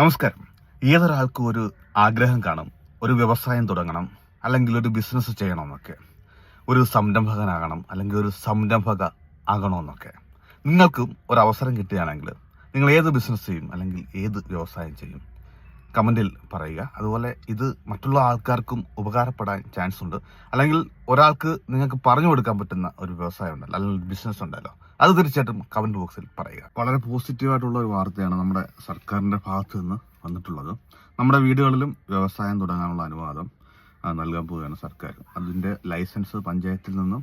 നമസ്കാരം. ഏതൊരാൾക്കും ഒരു ആഗ്രഹം കാണും ഒരു വ്യവസായം തുടങ്ങണം അല്ലെങ്കിൽ ഒരു ബിസിനസ് ചെയ്യണമെന്നൊക്കെ. ഒരു സംരംഭകനാകണം അല്ലെങ്കിൽ ഒരു സംരംഭക ആകണമെന്നൊക്കെ. നിങ്ങൾക്കും ഒരു അവസരം കിട്ടുകയാണെങ്കിൽ നിങ്ങൾ ഏത് ബിസിനസ് ചെയ്യും അല്ലെങ്കിൽ ഏത് വ്യവസായം ചെയ്യും? കമന്റിൽ പറയുക. അതുപോലെ ഇത് മറ്റുള്ള ആൾക്കാർക്കും ഉപകാരപ്പെടാൻ ചാൻസ് ഉണ്ട്. അല്ലെങ്കിൽ ഒരാൾക്ക് നിങ്ങൾക്ക് പറഞ്ഞു കൊടുക്കാൻ പറ്റുന്ന ഒരു വ്യവസായം ഉണ്ടല്ലോ അല്ലെങ്കിൽ ബിസിനസ് ഉണ്ടല്ലോ. അത് തീർച്ചയായിട്ടും കമന്റ് ബോക്സിൽ പറയുക. വളരെ പോസിറ്റീവായിട്ടുള്ള ഒരു വാർത്തയാണ് നമ്മുടെ സർക്കാരിന്റെ ഭാഗത്ത് നിന്ന് വന്നിട്ടുള്ളത്. നമ്മുടെ വീടുകളിലും വ്യവസായം തുടങ്ങാനുള്ള അനുവാദം നൽകാൻ പോവുകയാണ് സർക്കാർ. അതിന്റെ ലൈസൻസ് പഞ്ചായത്തിൽ നിന്നും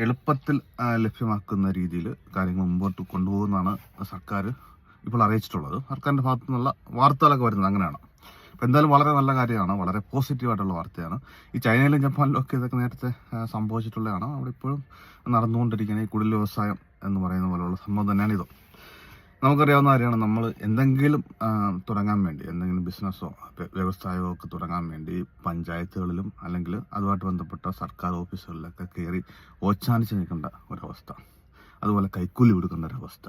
എളുപ്പത്തിൽ ലഭ്യമാക്കുന്ന രീതിയിൽ കാര്യങ്ങൾ മുമ്പോട്ട് കൊണ്ടുപോകുന്നതാണ് സർക്കാർ ഇപ്പോൾ അറിയിച്ചിട്ടുള്ളത്. സർക്കാരിന്റെ ഭാഗത്തു നിന്നുള്ള വാർത്തകളൊക്കെ വരുന്നത് അങ്ങനെയാണ്. അപ്പോൾ എന്തായാലും വളരെ നല്ല കാര്യമാണ്. വളരെ പോസിറ്റീവായിട്ടുള്ള വാർത്തയാണ്. ഈ ചൈനയിലും ജപ്പാനിലും ഒക്കെ ഇതൊക്കെ നേരത്തെ സംഭവിച്ചിട്ടുള്ളതാണ്. അവിടെ ഇപ്പോഴും നടന്നുകൊണ്ടിരിക്കുന്ന ഈ കുടിൽ വ്യവസായം എന്ന് പറയുന്ന പോലെയുള്ള സംഭവം തന്നെയാണ് ഇത്. നമുക്കറിയാവുന്ന കാര്യമാണ് നമ്മൾ എന്തെങ്കിലും തുടങ്ങാൻ വേണ്ടി എന്തെങ്കിലും ബിസിനസ്സോ വ്യവസായമോ ഒക്കെ തുടങ്ങാൻ വേണ്ടി പഞ്ചായത്തുകളിലും അല്ലെങ്കിൽ അതുമായിട്ട് ബന്ധപ്പെട്ട സർക്കാർ ഓഫീസുകളിലൊക്കെ കയറി ഓച്ചാനിച്ച് നിൽക്കേണ്ട ഒരവസ്ഥ. അതുപോലെ കൈക്കൂലി കൊടുക്കേണ്ട ഒരവസ്ഥ.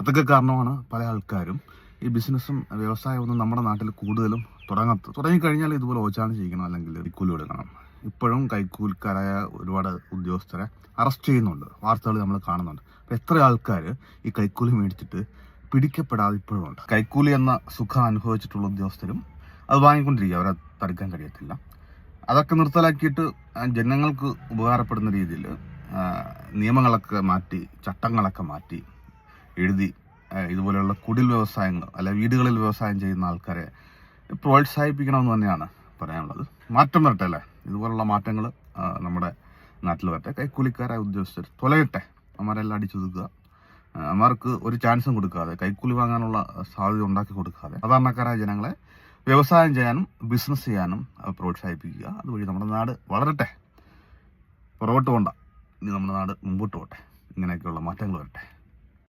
അതൊക്കെ കാരണമാണ് പല ആൾക്കാരും ഈ ബിസിനസ്സും വ്യവസായമൊന്നും നമ്മുടെ നാട്ടിൽ കൂടുതലും തുടങ്ങത്ത് തുടങ്ങിക്കഴിഞ്ഞാൽ ഇതുപോലെ ഓച്ചാണ് ചെയ്യിക്കണം അല്ലെങ്കിൽ കൈക്കൂലി കൊടുക്കണം. ഇപ്പോഴും കൈക്കൂലിക്കാരായ ഒരുപാട് ഉദ്യോഗസ്ഥരെ അറസ്റ്റ് ചെയ്യുന്നുണ്ട്. വാർത്തകൾ നമ്മൾ കാണുന്നുണ്ട്. അപ്പോൾ എത്ര ആൾക്കാർ ഈ കൈക്കൂലി മേടിച്ചിട്ട് പിടിക്കപ്പെടാതെ ഇപ്പോഴും ഉണ്ട്? കൈക്കൂലി എന്ന സുഖം അനുഭവിച്ചിട്ടുള്ള ഉദ്യോഗസ്ഥരും അത് വാങ്ങിക്കൊണ്ടിരിക്കുക. അവരെ തടുക്കാൻ കഴിയത്തില്ല. അതൊക്കെ നിർത്തലാക്കിയിട്ട് ജനങ്ങൾക്ക് ഉപകാരപ്പെടുന്ന രീതിയിൽ നിയമങ്ങളൊക്കെ മാറ്റി ചട്ടങ്ങളൊക്കെ മാറ്റി എഴുതി ഇതുപോലെയുള്ള കുടിൽ വ്യവസായങ്ങൾ അല്ലെ വീടുകളിൽ വ്യവസായം ചെയ്യുന്ന ആൾക്കാരെ പ്രോത്സാഹിപ്പിക്കണമെന്ന് തന്നെയാണ് പറയാനുള്ളത്. മാറ്റം വരട്ടെ അല്ലേ? ഇതുപോലുള്ള മാറ്റങ്ങൾ നമ്മുടെ നാട്ടിൽ വരട്ടെ. കൈക്കൂലിക്കാരായ ഉദ്യോഗസ്ഥർ തൊലയട്ടെ. അമാരെല്ലാം അടിച്ചൊതുക്കുക അമാർക്ക് ഒരു ചാൻസും കൊടുക്കാതെ കൈക്കൂലി വാങ്ങാനുള്ള സാധ്യത ഉണ്ടാക്കി കൊടുക്കാതെ സാധാരണക്കാരായ ജനങ്ങളെ വ്യവസായം ചെയ്യാനും ബിസിനസ് ചെയ്യാനും പ്രോത്സാഹിപ്പിക്കുക. അതുവഴി നമ്മുടെ നാട് വളരട്ടെ. പുറകോട്ട് പോണ്ട. ഇനി നമ്മുടെ നാട് മുമ്പോട്ട് പോട്ടെ. ഇങ്ങനെയൊക്കെയുള്ള മാറ്റങ്ങൾ വരട്ടെ.